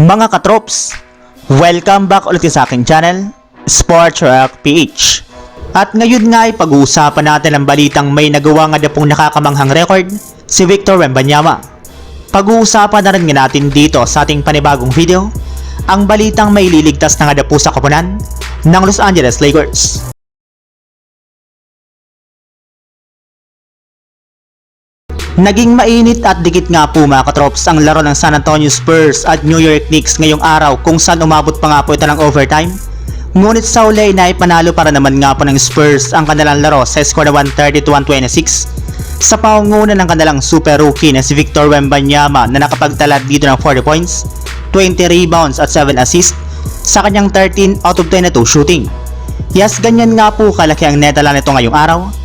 Mga katrops, welcome back ulit sa aking channel, Sports Rock PH. At ngayon nga ay pag-uusapan natin ang balitang may nagawa nga na pong nakakamanghang record, si Victor Wembanyama. Pag-uusapan na rin nga natin dito sa ating panibagong video, ang balitang may liligtas na nga na po sa koponan ng Los Angeles Lakers. Naging mainit at dikit nga po mga katrops ang laro ng San Antonio Spurs at New York Knicks ngayong araw kung saan umabot pa nga po ito ng overtime. Ngunit sa uli na ipanalo para naman nga po ng Spurs ang kanilang laro sa score na 130-126 sa paunguna ng kanilang super rookie na si Victor Wembanyama na nakapagtala dito ng 40 points, 20 rebounds at 7 assists sa kanyang 13 out of 22 shooting. Yes, ganyan nga po kalaki ang netala nito ngayong araw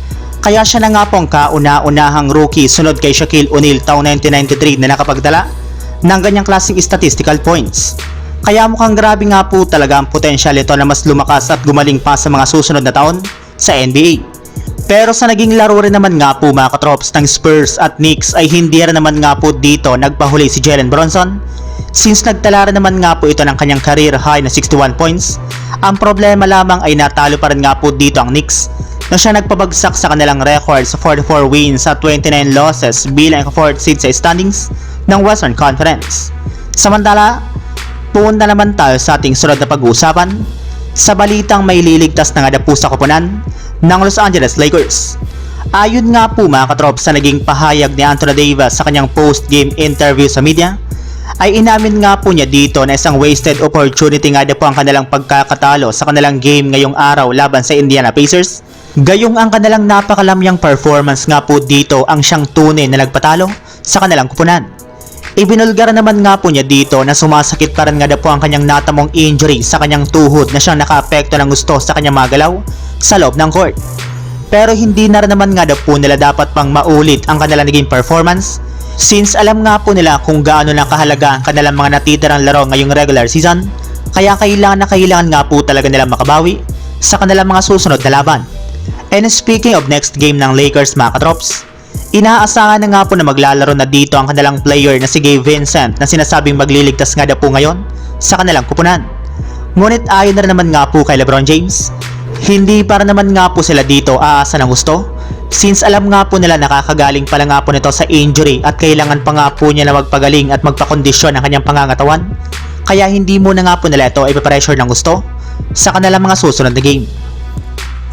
kaya siya na nga po ang kauna-unahang rookie sunod kay Shaquille O'Neal taong 1993 na nakapagdala ng ganyang klaseng statistical points. Kaya mukhang grabe nga po talaga ang potensyal ito na mas lumakas at gumaling pa sa mga susunod na taon sa NBA. Pero sa naging laro rin naman nga po mga katrops ng Spurs at Knicks ay hindi rin naman nga po dito nagpahuli si Jalen Bronson since nagtala rin naman nga po ito ng kanyang career high na 61 points. Ang problema lamang ay natalo pa rin nga po dito ang Knicks na siya nagpabagsak sa kanilang record sa 44 wins at 29 losses bilang fourth seed sa standings ng Western Conference. Samantala, punta naman tayo sa ating sunod na pag-uusapan sa balitang may liligtas na nga sa koponan ng Los Angeles Lakers. Ayon nga po mga katrop sa naging pahayag ni Anthony Davis sa kanyang post-game interview sa media, ay inamin nga po niya dito na isang wasted opportunity nga po ang kanilang pagkakatalo sa kanilang game ngayong araw laban sa Indiana Pacers Gayong ang kanilang napakalamyang performance nga po dito ang siyang tunay na nagpatalo sa kanilang kupunan. Ibinulgar naman nga po niya dito na sumasakit pa rin nga na po ang kanyang natamong injury sa kanyang tuhod na siyang nakaapekto ng gusto sa kanyang mga sa loob ng court. Pero hindi na rin naman nga na po nila dapat pang maulit ang kanilang naging performance since alam nga po nila kung gaano lang kahalaga ang kanilang mga natitirang laro ngayong regular season kaya kailangan na kailangan nga po talaga nilang makabawi sa kanilang mga susunod na laban. And speaking of next game ng Lakers mga katrops, inaasahan na nga po na maglalaro na dito ang kanilang player na si Gabe Vincent na sinasabing magliligtas nga na po ngayon sa kanilang kupunan. Ngunit ayon na naman nga po kay Lebron James, hindi para naman nga po sila dito aasa ng gusto since alam nga po nila nakakagaling pala nga po nito sa injury at kailangan pa nga po niya na magpagaling at magpakondisyon ang kanyang pangangatawan kaya hindi muna nga po nila ito ipapressure ng gusto sa kanilang mga susunod na game.